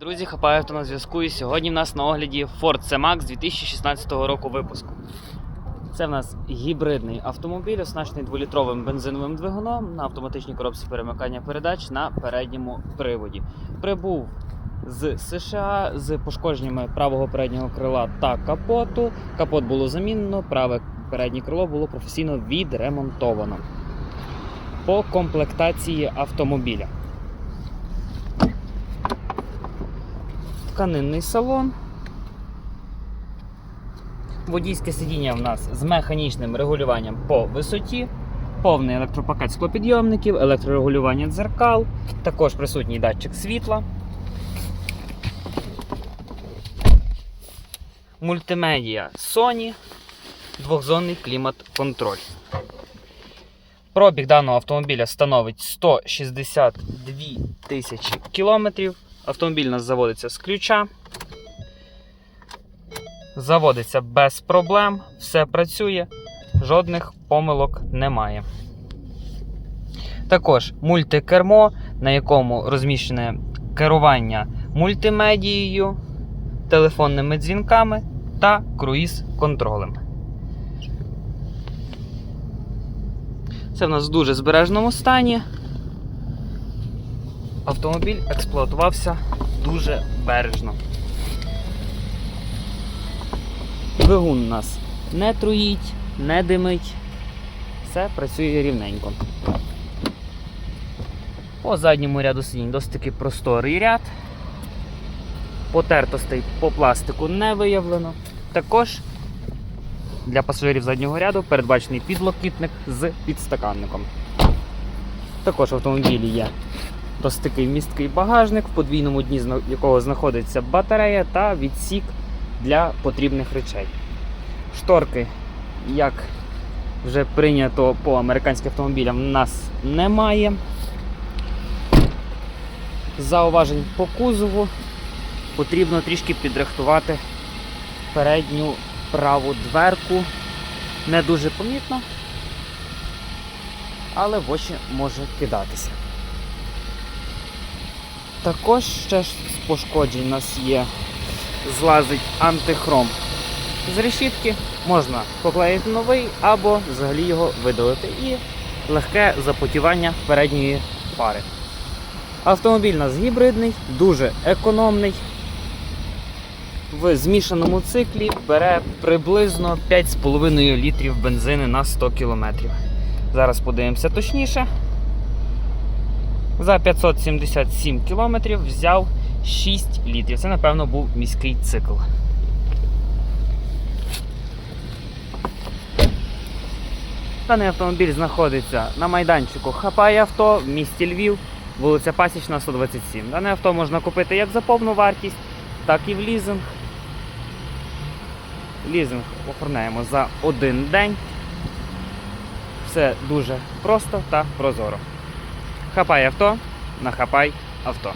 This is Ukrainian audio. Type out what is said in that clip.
Друзі, хапаю авто на зв'язку і сьогодні в нас на огляді Ford C-Max 2016 року випуску. Це в нас гібридний автомобіль, оснащений 2-літровим бензиновим двигуном на автоматичній коробці перемикання передач на передньому приводі. Прибув з США з пошкодженнями правого переднього крила та капоту. Капот було замінено, праве переднє крило було професійно відремонтовано. По комплектації автомобіля. Тканинний салон. Водійське сидіння в нас з механічним регулюванням по висоті, повний електропакет склопідйомників, електрорегулювання дзеркал, також присутній датчик світла. Мультимедіа Sony, двохзонний клімат-контроль. Пробіг даного автомобіля становить 162 тисячі кілометрів. Автомобіль у нас заводиться з ключа. Заводиться без проблем, все працює, жодних помилок немає. Також мультикермо, на якому розміщене керування мультимедією, телефонними дзвінками та круїз-контролем. Це в нас в дуже збережному стані. Автомобіль експлуатувався дуже бережно. Двигун нас не труїть, не димить, все працює рівненько. По задньому ряду сидінь досить таки просторий ряд. Потертостей по пластику не виявлено. Також для пасажирів заднього ряду передбачений підлокітник з підстаканником. Також в автомобілі є досить такий місткий багажник, в подвійному дні якого знаходиться батарея та відсік для потрібних речей. Шторки, як вже прийнято по американським автомобілям, в нас немає. Зауважень по кузову потрібно трішки підрихтувати передню праву дверку. Не дуже помітно, але в очі може кидатися. Також ще з пошкоджень у нас є злазить антихром з решітки. Можна поклеїти новий або взагалі його видалити. І легке запотівання передньої фари. Автомобіль у нас гібридний, дуже економний. В змішаному циклі бере приблизно 5,5 літрів бензину на 100 км. Зараз подивимося точніше. За 577 кілометрів взяв 6 літрів. Це, напевно, був міський цикл. Даний автомобіль знаходиться на майданчику Хапай авто в місті Львів, вулиця Пасічна, 127. Дане авто можна купити як за повну вартість, так і в лізинг. Лізинг оформляємо за один день. Все дуже просто та прозоро. Хапай авто нахапай авто.